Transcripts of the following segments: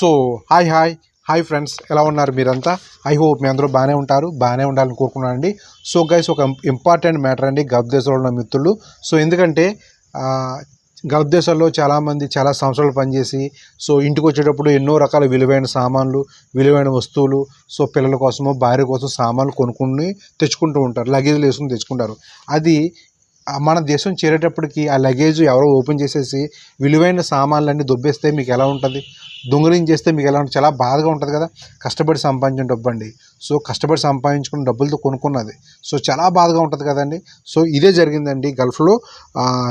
So hi hi. Hi friends ఎలా ఉన్నారు మీరంతా? ఐ హోప్ మీ అందరూ బాగానే ఉంటారు బాగానే ఉండాలని కోరుకున్నానండి. సో గైస్ ఒక ఇంపార్టెంట్ మ్యాటర్ అండి గల్ఫ్ దేశంలో ఉన్న మిత్రులు. సో ఎందుకంటే గల్ఫ్ దేశాల్లో చాలామంది చాలా సంవత్సరాలు పనిచేసి సో ఇంటికి వచ్చేటప్పుడు ఎన్నో రకాల విలువైన సామాన్లు విలువైన వస్తువులు సో పిల్లల కోసమో భార్య కోసం సామాన్లు కొనుక్కుని తెచ్చుకుంటూ ఉంటారు లగేజ్లు వేసుకుని తెచ్చుకుంటారు. అది మన దేశం చేరేటప్పటికి ఆ లగేజ్ ఎవరో ఓపెన్ చేసేసి విలువైన సామాన్లన్నీ దొబ్బేస్తే మీకు ఎలా ఉంటుంది? దొంగలింగ్ చేస్తే మీకు ఎలా ఉంటుంది? చాలా బాధగా ఉంటుంది కదా. కష్టపడి సంపాదించిన డబ్బు అండి సో కష్టపడి సంపాదించుకున్న డబ్బులతో కొనుక్కున్నది. సో చాలా బాధగా ఉంటుంది కదండి. సో ఇదే జరిగిందండి. గల్ఫ్లో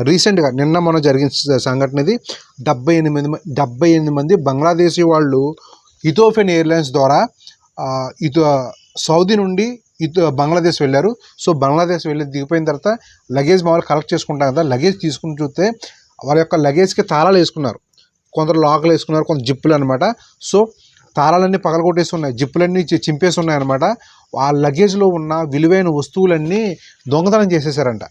రీసెంట్గా నిన్న మనం జరిగిన సంఘటన ఇది డెబ్బై ఎనిమిది డెబ్బై ఎనిమిది మంది బంగ్లాదేశీ వాళ్ళు ఇథోఫెన్ ఎయిర్లైన్స్ ద్వారా ఆ, ఇతో సౌదీ నుండి ఇటు బంగ్లాదేశ్ వెళ్ళారు. సో బంగ్లాదేశ్ వెళ్ళి దిగిపోయిన తర్వాత లగేజ్ మామూలు కలెక్ట్ చేసుకుంటాం కదా లగేజ్ తీసుకుని చూస్తే వాళ్ళ యొక్క లగేజ్కి తాళాలు వేసుకున్నారు. కొందరు లాకలు వేసుకున్నారు కొంత జిప్పులు అనమాట సో తాళాలన్నీ పగలగొట్టేసి ఉన్నాయి జిప్పులన్నీ చింపేసి ఉన్నాయి అనమాట ఆ లగేజ్లో ఉన్న విలువైన వస్తువులన్నీ దొంగతనం చేసేసారంట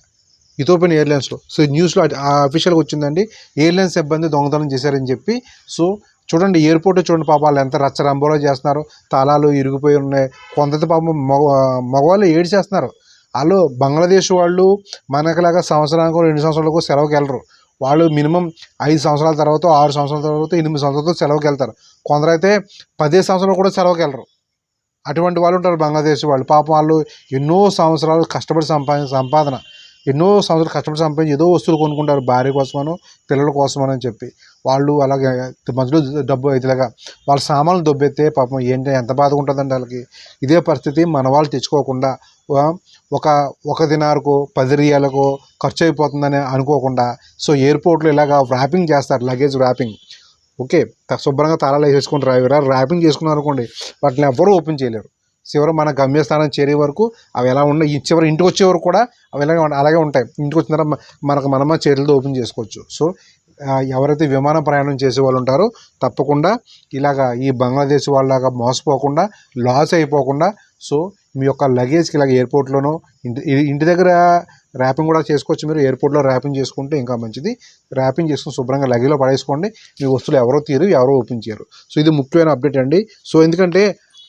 ఇథోపియన్ ఎయిర్లైన్స్లో. సో న్యూస్లో అఫీషియల్గా వచ్చిందండి ఎయిర్లైన్స్ సిబ్బంది దొంగతనం చేశారని చెప్పి. సో చూడండి ఎయిర్పోర్ట్ చూడండి పాప వాళ్ళు ఎంత రచ్చరంబోలో చేస్తున్నారు. తాళాలు ఇరిగిపోయి ఉన్నాయి. కొంత పాపం మగ మగవాళ్ళు ఏడు చేస్తున్నారు వాళ్ళు బంగ్లాదేశ్ వాళ్ళు మనకులాగా సంవత్సరానికి రెండు సంవత్సరాలకు సెలవుకి వెళ్ళరు. వాళ్ళు మినిమం ఐదు సంవత్సరాల తర్వాత ఆరు సంవత్సరాల తర్వాత ఎనిమిది సంవత్సరాలతో సెలవుకి వెళ్తారు. కొందరైతే పదే సంవత్సరాలు కూడా సెలవుకి వెళ్ళరు. అటువంటి వాళ్ళు ఉంటారు బంగ్లాదేశ్ వాళ్ళు. పాపం వాళ్ళు ఎన్నో సంవత్సరాలు కష్టపడి సంపాదన సంపాదన. ఎన్నో సంవత్సరాలు కష్టపడి సంపాదించి ఏదో వస్తువులు కొనుక్కుంటారు. భార్య కోసమనో పిల్లల కోసమని అని చెప్పి. వాళ్ళు అలాగే మధ్యలో డబ్బు ఇదిలాగా వాళ్ళ సామాన్లు దొబ్బెత్తే పాపం ఏంటి ఎంత బాధగా ఉంటుందండి వాళ్ళకి? ఇదే పరిస్థితి మన వాళ్ళు తెచ్చుకోకుండా ఒక ఒక దినారుకో పది రియాలకో ఖర్చు అయిపోతుందని అనుకోకుండా సో ఎయిర్పోర్ట్లో ఇలాగ ర్యాపింగ్ చేస్తారు లగేజ్ ర్యాపింగ్. ఓకే శుభ్రంగా తాళాలు వేసేసుకుని డ్రైవర్? ర్యాపింగ్ చేసుకున్నారు అనుకోండి వాటిని ఎవ్వరూ ఓపెన్ చేయలేరు. చివరి మన గమ్యస్థానం చేరే వరకు అవి ఎలా ఉన్నాయి ఈ చివరి ఇంటికి వచ్చే వరకు కూడా అవి ఇలాగే అలాగే ఉంటాయి. ఇంటికి వచ్చిన తర్వాత మనకు మనమ చేతులతో ఓపెన్ చేసుకోవచ్చు. సో ఎవరైతే విమాన ప్రయాణం చేసే వాళ్ళు ఉంటారో తప్పకుండా ఇలాగా ఈ బంగ్లాదేశ్ వాళ్ళలాగా మోసపోకుండా లాస్ అయిపోకుండా సో మీ యొక్క లగేజ్కి ఇలాగ ఎయిర్పోర్ట్లోనో ఇంటి ఇంటి దగ్గర ర్యాపింగ్ కూడా చేసుకోవచ్చు మీరు ఎయిర్పోర్ట్లో ర్యాపింగ్ చేసుకుంటే ఇంకా మంచిది. ర్యాపింగ్ చేసుకుని శుభ్రంగా లగేజ్లో పడేసుకోండి. మీ వస్తువులు ఎవరో తీరు ఎవరో ఓపెన్ చేయరు సో ఇది ముఖ్యమైన అప్డేట్ అండి. సో ఎందుకంటే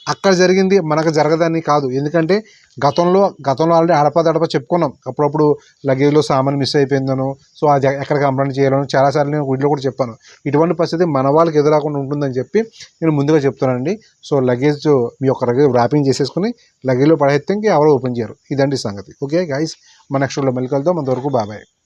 అక్కడ జరిగింది మనకు జరగదని కాదు. ఎందుకంటే గతంలో గతంలో ఆల్రెడీ అడపదడప చెప్పుకున్నాం. అప్పుడప్పుడు లగేజ్లో సామాన్ మిస్ అయిపోయిందను సో అది ఎక్కడ కంప్లైంట్ చేయాలను చాలాసార్లు నేను వీటిలో కూడా చెప్పాను. ఇటువంటి పరిస్థితి మన వాళ్ళకి ఎదురాకుండా ఉంటుందని చెప్పి నేను ముందుగా చెప్తానండి సో లగేజ్ మీ యొక్క లగేజ్ ర్యాపింగ్ చేసేసుకుని లగేజ్లో పడేస్తే ఎవరో ఓపెన్ చేయరు. ఇదండి సంగతి. ఓకే గైస్ మన నెక్స్ట్ మళ్ళీ కలుద్దాం. అంతవరకు బాబాయ్